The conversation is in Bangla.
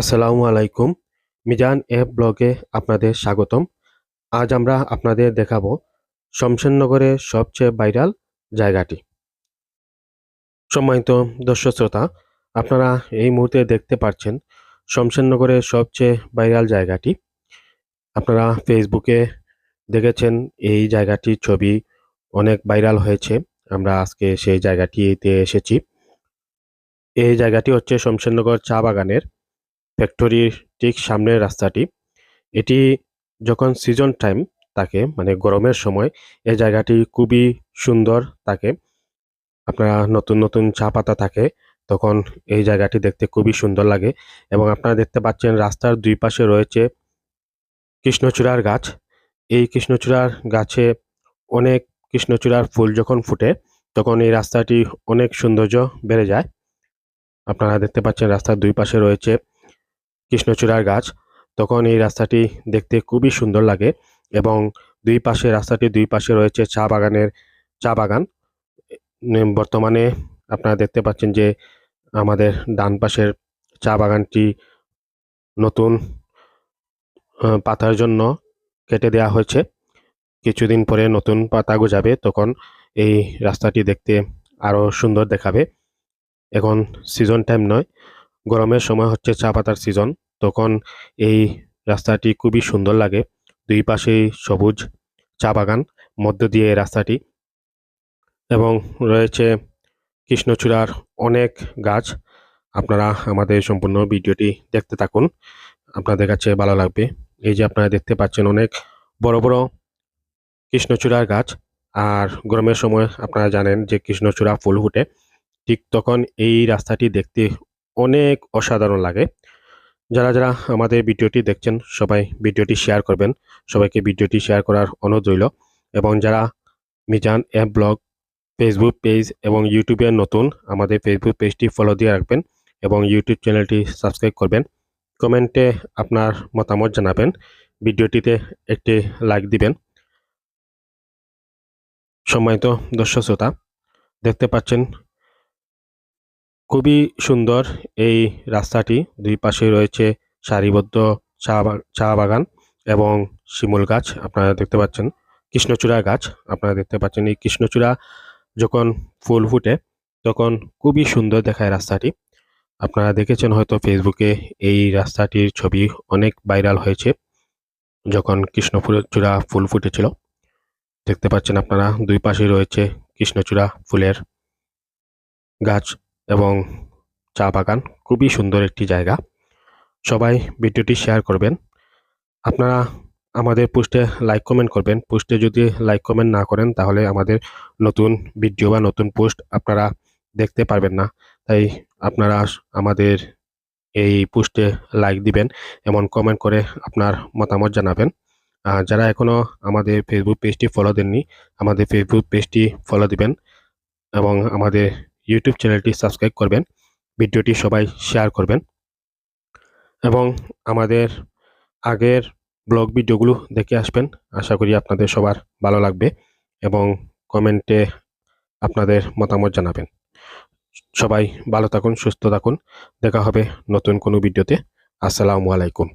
আসসালামু আলাইকুম। মিজান অ্যাপ ব্লগে আপনাদের স্বাগতম। আজ আমরা আপনাদের দেখাবো শমশেরনগরের সবচেয়ে ভাইরাল জায়গাটি। সম্মানিত দর্শক শ্রোতা, আপনারা এই মুহূর্তে দেখতে পাচ্ছেন শমশেরনগরের সবচেয়ে ভাইরাল জায়গাটি। আপনারা ফেসবুকে দেখেছেন এই জায়গাটির ছবি অনেক ভাইরাল হয়েছে। আমরা আজকে সেই জায়গাটিতে এসেছি। এই জায়গাটি হচ্ছে শমশেরনগর চা বাগানের ফ্যাক্টরির ঠিক সামনের রাস্তাটি, এটি যখন সিজন টাইম থাকে মানে গরমের সময় এই জায়গাটি খুবই সুন্দর থাকে আপনারা নতুন নতুন চা পাতা থাকে, তখন এই জায়গাটি দেখতে খুবই সুন্দর লাগে এবং আপনারা দেখতে পাচ্ছেন রাস্তার দুই পাশে রয়েছে কৃষ্ণচূড়ার গাছ। এই কৃষ্ণচূড়ার গাছে অনেক কৃষ্ণচূড়ার ফুল যখন ফুটে, তখন এই রাস্তাটি অনেক সৌন্দর্য বেড়ে যায়। আপনারা দেখতে পাচ্ছেন রাস্তার দুই পাশে রয়েছে কৃষ্ণচূড়ার গাছ, তখন এই রাস্তাটি দেখতে খুবই সুন্দর লাগে এবং দুই পাশে রাস্তাটির দুই পাশে রয়েছে চা বাগানের, চা বাগান। বর্তমানে আপনারা দেখতে পাচ্ছেন যে আমাদের ডান পাশের চা বাগানটি নতুন পাতার জন্য কেটে দেওয়া হয়েছে। কিছুদিন পরে নতুন পাতা গজাবে, তখন এই রাস্তাটি দেখতে আরও সুন্দর দেখাবে। এখন সিজন টাইম নয়, গরমের সময় হচ্ছে চা পাতার সিজন। তখন এই রাস্তাটি খুবই সুন্দর লাগে। দুই পাশেই সবুজ চা বাগান, মধ্য দিয়ে রাস্তাটি এবং রয়েছে কৃষ্ণচূড়ার অনেক গাছ। আপনারা আমাদের সম্পূর্ণ ভিডিওটি দেখতে থাকুন। আপনাদের কাছে ভালো লাগবে। এই যে আপনারা দেখতে পাচ্ছেন অনেক বড় বড় কৃষ্ণচূড়ার গাছ। আর গরমের সময় আপনারা জানেন যে কৃষ্ণচূড়া ফুল ফুটে। ঠিক তখন এই রাস্তাটি দেখতে অনেক অসাধারণ লাগে। যারা যারা আমাদের ভিডিওটি দেখছেন, সবাই ভিডিওটি শেয়ার করবেন। সবাইকে ভিডিওটি শেয়ার করার অনুরোধ রইল। এবং যারা Mizan app blog Facebook page এবং ইউটিউবে নতুন, আমাদের ফেসবুক পেজটি ফলো দিয়ে রাখবেন এবং ইউটিউব চ্যানেলটি সাবস্ক্রাইব করবেন। কমেন্টে আপনার মতামত জানাবেন। ভিডিওটিতে একটি লাইক দিবেন। সম্মানিত দর্শক শ্রোতা, দেখতে পাচ্ছেন খুবই সুন্দর এই রাস্তাটি। দুই পাশে রয়েছে সারিবদ্ধ চা বাগান এবং শিমুল গাছ, আপনারা দেখতে পাচ্ছেন। কৃষ্ণচূড়া গাছ, আপনারা দেখতে পাচ্ছেন। এই কৃষ্ণচূড়া যখন ফুল ফুটে, তখন খুবই সুন্দর দেখায় রাস্তাটি। আপনারা দেখেছেন হয়তো ফেসবুকে এই রাস্তাটির ছবি অনেক ভাইরাল হয়েছে, যখন কৃষ্ণচূড়া ফুল ফুটেছিল। দেখতে পাচ্ছেন আপনারা, দুই পাশে রয়েছে কৃষ্ণচূড়া ফুলের গাছ। এবং চা বাগান খুবই সুন্দর একটি জায়গা। সবাই ভিডিওটি শেয়ার করবেন। আপনারা আমাদের পোস্টে লাইক কমেন্ট করবেন। পোস্টে যদি লাইক কমেন্ট না করেন, তাহলে আমাদের নতুন ভিডিও বা নতুন পোস্ট আপনারা দেখতে পারবেন না। তাই আপনারা আমাদের এই পোস্টে লাইক দিবেন, এমন কমেন্ট করে আপনার মতামত জানাবেন। যারা এখনও আমাদের ফেসবুক পেজটি ফলো দেননি, আমাদের ফেসবুক পেজটি ফলো দিবেন এবং আমাদের ইউটিউব চ্যানেলটি সাবস্ক্রাইব করবেন ভিডিওটি সবাই শেয়ার করবেন এবং আমাদের আগের ব্লগ ভিডিওগুলো দেখে আসবেন। আশা করি আপনাদের সবার ভালো লাগবে এবং কমেন্টে আপনাদের মতামত জানাবেন। সবাই ভালো থাকুন, সুস্থ থাকুন। দেখা হবে নতুন কোনো ভিডিওতে আসসালামু আলাইকুম।